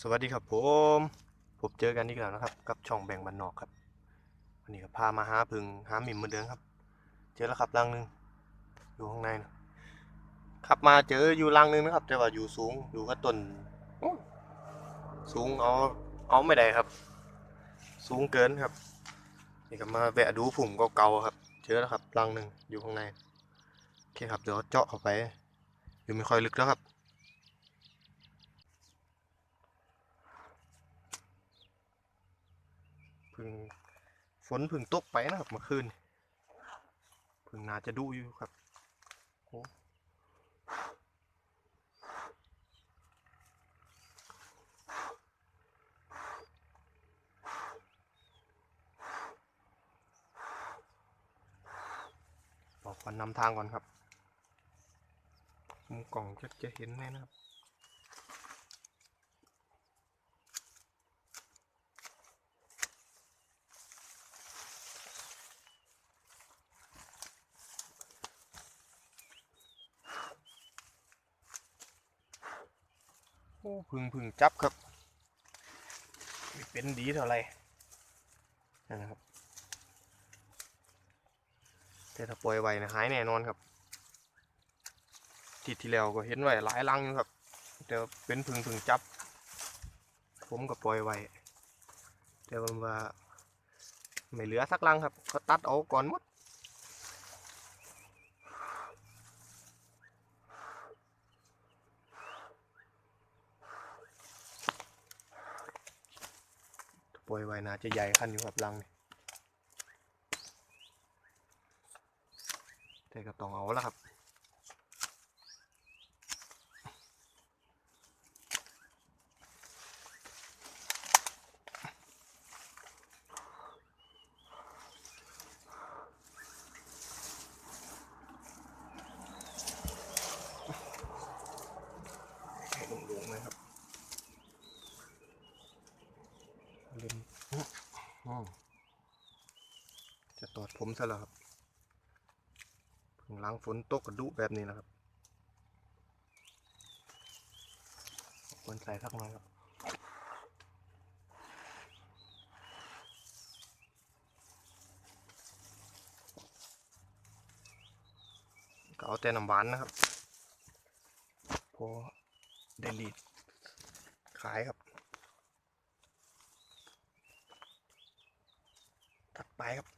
สวัสดีครับผมผมเจอกันอีกแล้วนะครับ กับช่องแบ่งบันนอกครับวันนี้ก็พามาหาพึ่งหาหมิ่มเหมือนเดิมครับ เจอแล้วครับรังหนึงอยู่ข้างในนะขับมาเจออยู่รังหนึงนะครับ แต่ว่าอยู่สูงอยู่กับต้นสูงเอาเอาไม่ได้ครับ สูงเกินครับนี่ก็มาแวะดูผุ่มเก่าๆครับ เจอแล้วครับรังหนึ่งอยู่ข้างในโอเคครับเดี๋ยวเจาะเข้าไป อยู่ไม่ค่อยลึกแล้วครับ พึ่งฝนพึ่งตกไปนะครับเมื่อคืนพึ่งน่าจะดูอยู่ครับโอ้บอกก่อนนำทางก่อนครับ มุมกล่องจะจะเห็นไหมนะครับ พึ่งพึ่งจับครับไม่เป็นดีเท่าไรนะครับ แต่ถ้าปล่อยไว้นะหายแน่นอนครับทีที่แล้วก็เห็นไว้หลายลังครับแต่เป็นพึ่งพึ่งจับ ผมก็ปล่อยไว้แต่ว่าว่าไม่เหลือสักลังครับเขาตัดเอาก่อนหมด ปล่อยไว้นะจะใหญ่ขั้นอยู่กับรังนี่แต่ก็ต้องเอาละครับ ให้ลงๆเลยครับเล่น อ้าวจะตอด ผมซะแล้วครับเพิ่งล้างฝนตกกระดุแบบนี้นะครับควรใส่สักหน่อยครับก็เอาแต่น้ำหวานนะครับพอได้รีดขายครับ ตัดปลายครับ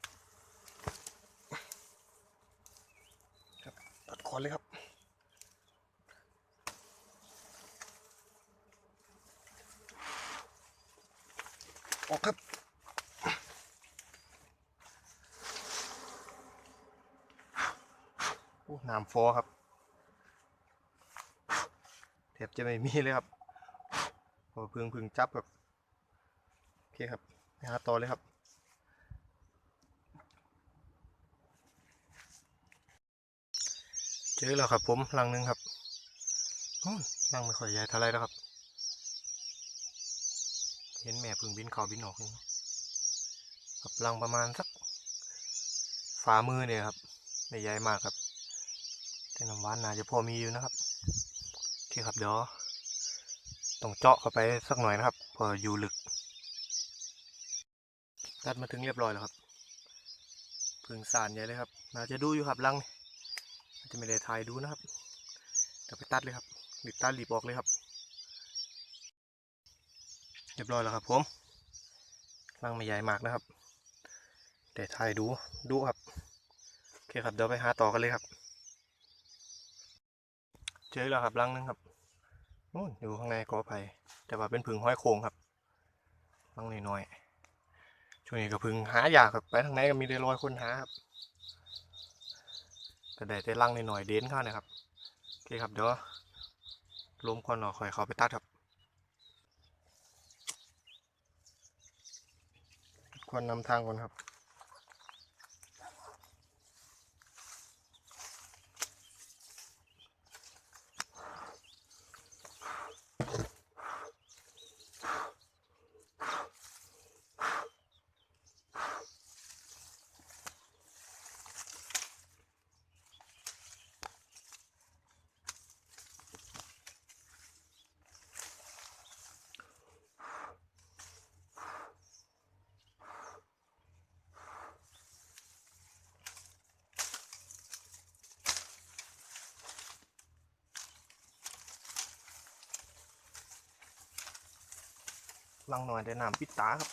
ครับ ตัดค อนเลยครับ ออกครับโอ้น้ำฟอครับแทบจะไม่มีเลยครับพอพึ่งพึ่งจับครับโอเคครับไปหาต่อเลยครับ เจอแล้วครับผมรังหนึ่งครับรังไม่ค่อยใหญ่เท่าไรแล้วครับ เห็นแม่พึ่งบินเขาบินออกนี่ครับรังประมาณสักฝ่ามือเนี่ยครับไม่ใหญ่มากครับ แต่น้ำหวานน่าจะพอมีอยู่นะครับโอเคครับเดี๋ยวต้องเจาะเข้าไปสักหน่อยนะครับพออยู่ลึกตัดมาถึงเรียบร้อยแล้วครับพึ่งสารใหญ่เลยครับ น่าจะดูอยู่ครับรังนี่ จะไม่ได้ถ่ายดูนะครับเดี๋ยวไปตัดเลยครับรีบตัดรีบออกเลยครับ เรียบร้อยแล้วครับผมรังไม่ใหญ่มากนะครับแต่ถ่ายดูดูครับโอเคครับเดี๋ยวไปหาต่อกันเลยครับ เจอแล้วครับรังหนึงครับนู่นอยู่ข้างในกอไผ่แต่ว่าเป็นผึ่งห้อยโค้งครับรังน้อยๆช่วงนี้ก็ผึ่งหายากครับไปทางไหนก็มีได้รอยคนหาครับ แต่ได้แต่ลังหน่อยๆเด้นเข้านะครับโอเคครับเดี๋ยวลมก่อนออกคอยเขาไปตัดครับควันนำทางก่อนครับ ลังหน่อยได้น้ำปิดตาครับ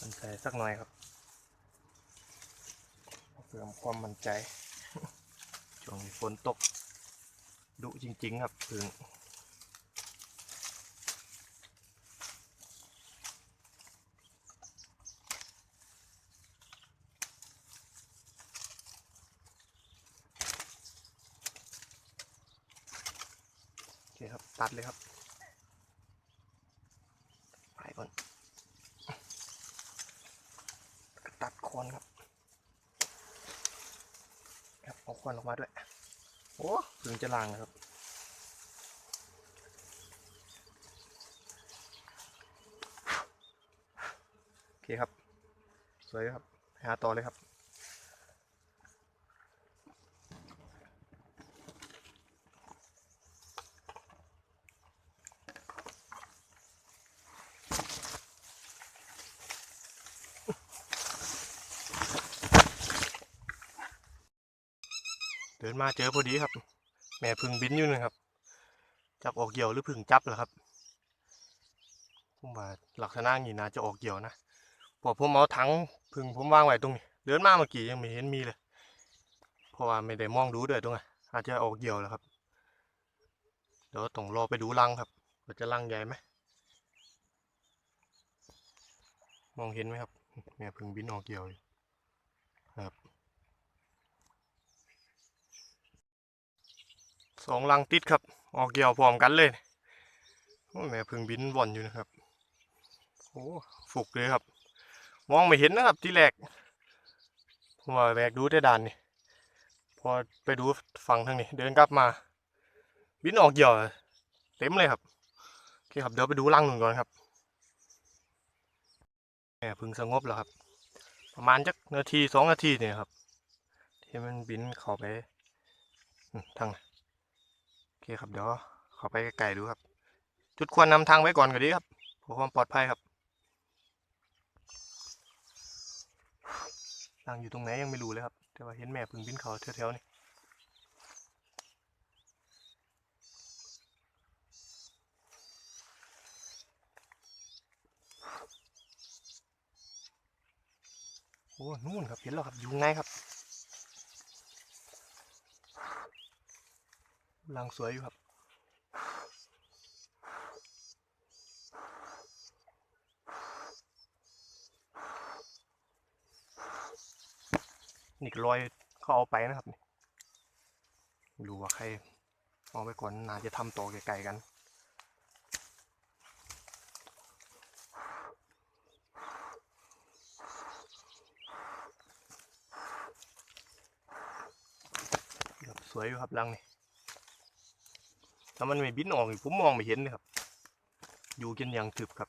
มันใจสักหน่อยครับเพิ่มความมั่นใจช่วงฝนตกดุจริง ๆ ครับพึ่งโอเคครับ ตัดเลยครับไปก่อนตัดโคนครับครับเอาควนออกมาด้วยโอ้ถึงจะลางนะครับโอเคครับ สวยครับ หาต่อเลยครับ นมาเจอพอดีครับ แม่พึ่งบินอยู่นะครับ จับออกเกี่ยวหรือพึ่งจับเหรอครับผมว่าลักษณะอย่างนี้น่าจะออกเกี่ยวนะพอผมเอาถังพึ่งผมวางไว้ตรงนี้เดินมาเมื่อกี้ยังไม่เห็นมีเลยเพราะว่าไม่ได้มองดูด้วยตรงนี้อาจจะออกเกี่ยวแล้วครับเดี๋ยวต้องรอไปดูรังครับว่าจะรังใหญ่ไหมมองเห็นไหมครับแม่พึ่งบินออกเกี่ยวอยู่ครับ สองลังติดครับ ออกเกี่ยวพร้อมกันเลยโอ้แม่พึ่งบินบ่อนอยู่นะครับโอ้ฟุกเลยครับ มองไม่เห็นนะครับที่แรกผมว่าแรกดูได้ด่านนี่พอไปดูฝั่งทางนี้ เดินกลับมา บินออกเกี่ยวเต็มเลยครับโอเคครับเดี๋ยวไปดูรังหนึ่งก่อนครับแม่พึ่งสงบแล้วครับ ประมาณจักนาทีสองนาทีเนี่ยครับ ที่มันบินเข้าไปทางไหน เคครับเดี๋ยวขอไปไกลๆดูครับ จุดควรนำทางไว้ก่อนก็ดีครับเพื่อความปลอดภัยครับทางอยู่ตรงไหนยังไม่รู้เลยครับ แต่ว่าเห็นแม่พึ่งบินเขาแถวๆนี่โอ้นู่นครับเห็นแล้วครับอยู่ไงครับ รังสวยอยู่ครับ นี่ลอยเขาเอาไปนะครับนี่ไม่รู้ว่าใครเอาไปก่อนน่าจะทำต่อไกลๆกันสวยอยู่ครับรังนี่ ถ้ามันไม่บินออกผมมองไม่เห็นเลยครับ อยู่กันอย่างถึบครับ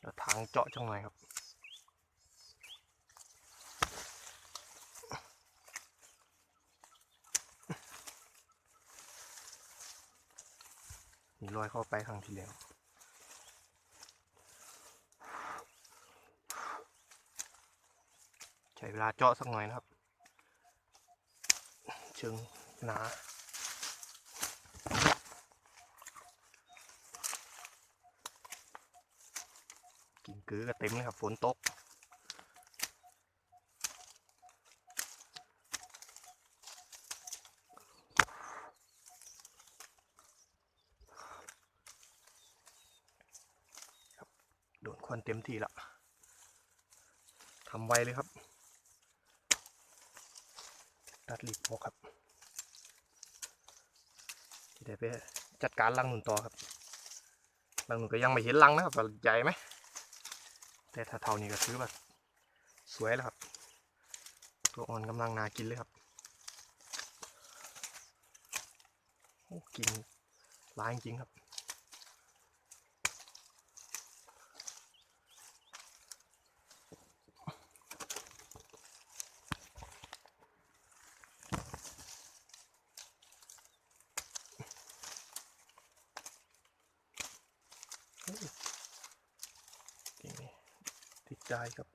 แล้วทางเจาะจังหน่อยครับมีรอยเข้าไปครั้งที่แล้วใช้เวลาเจาะสักหน่อยนะครับ เชิงหนา กือก็เต็มเลยครับฝนตกโดนควันเต็มที่ล้วทำไวเลยครับ ตัดหลีบพอครับเดี๋ยวไปจัดการรังหนุนต่อครับรังหนุนก็ยังไม่เห็นรังนะครับใหญ่ไหม แต่ถ้าเท่านี้ก็ถือว่าสวยแล้วครับ ตัวอ่อนกำลังนากินเลยครับโอ้กินร้ายจริงครับ กิ่ง ใจายครับ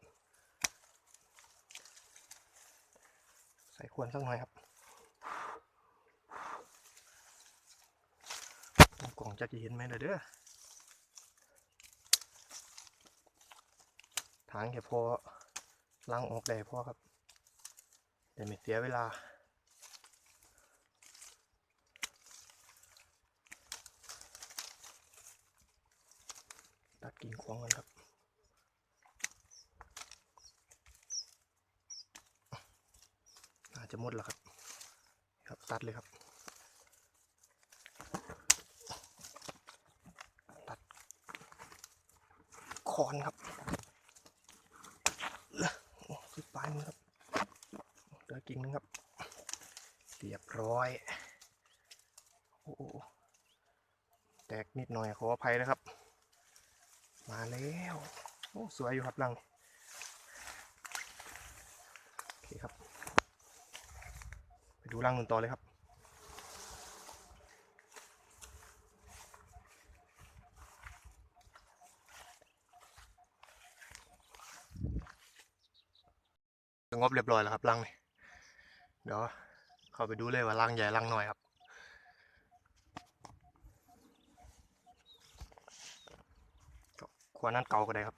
ใส่ควรสักหน่อยครับกล่องจะเห็นไหมเด้อเด้อทางแค่พอลังออกได้พอครับแต่ไม่เสียเวลาตัดกิ่งควงกันครับ อา จจะหมดแล้วครับ ครับตัดเลยครับ ตัดคอนครับโอ้สุดปลายมือครับเดือกิ่งนึงครับเรียบร้อยโอ้โหแตกนิดหน่อยขออภัยนะครับ มาแล้ว โอ้สวยอยู่ครับรัง โอเคครับ ไป ดูรังอื่นต่อเลยครับ งบเรียบร้อยแล้วครับรังนี่เดี๋ยวเข้าไปดูเลยว่ารังใหญ่รังน้อยครับขวานั้นเก่าก็ได้ครับ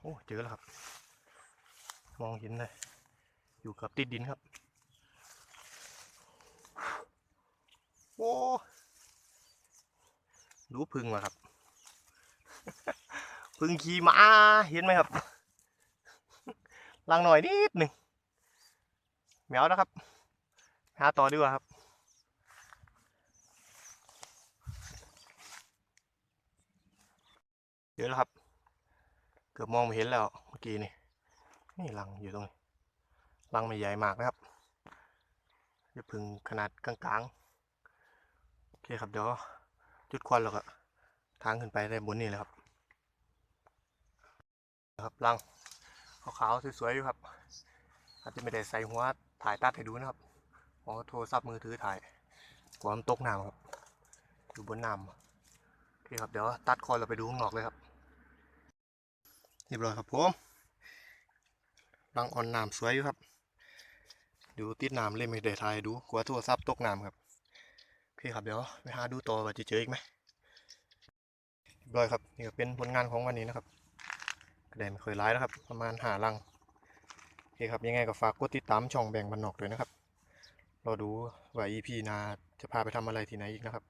โอ้เจอแล้วครับ มองเห็นเลยอยู่กับติดดินครับ โอ้รู้พึ่งมาครับ พึ่งขี่ม้าเห็นไหมครับลังหน่อยนิดหนึ่งแมวนะครับ หาต่อดีกว่าครับ เยอะแล้วครับ เกือบมองไม่เห็นแล้วเมื่อกี้นี่ นี่รังอยู่ตรงนี้รังไม่ใหญ่มากนะครับจะพึ่งขนาดกลางๆโอเคครับเดี๋ยวจุดควันแล้วก็ทางขึ้นไปได้บนนี่เลยครับครับรังขาวๆสวยๆอยู่ครับ อาจจะไม่ได้ใส่หัวถ่ายตัดให้ดูนะครับเพราะโทรศัพท์มือถือถ่ายกลัวมันตกน้ำครับ อยู่บนน้ำโอเคครับเดี๋ยวตัดคอเราไปดูข้างนอกเลยครับเรียบร้อยครับผม รังออนน้ำสวยอยู่ครับ ดูติดน้ำเล่นไม่ได้ทายดูกลัวโทรศัพท์ตกน้ำครับโอเคครับเดี๋ยวไปหาดูต่อว่าจะเจออีกไหมเรียบร้อยครับนี่ก็เป็นผลงานของวันนี้นะครับกระเด็นไม่เคยร้ายแล้วครับ ประมาณหารังโอเคครับยังไงก็ฝากกดติดตามช่องแบ่งบันนอกด้วยนะครับรอดูว่า EP นาจะพาไปทำอะไรที่ไหนอีกนะครับ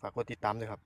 ฝากกดติดตามด้วยครับ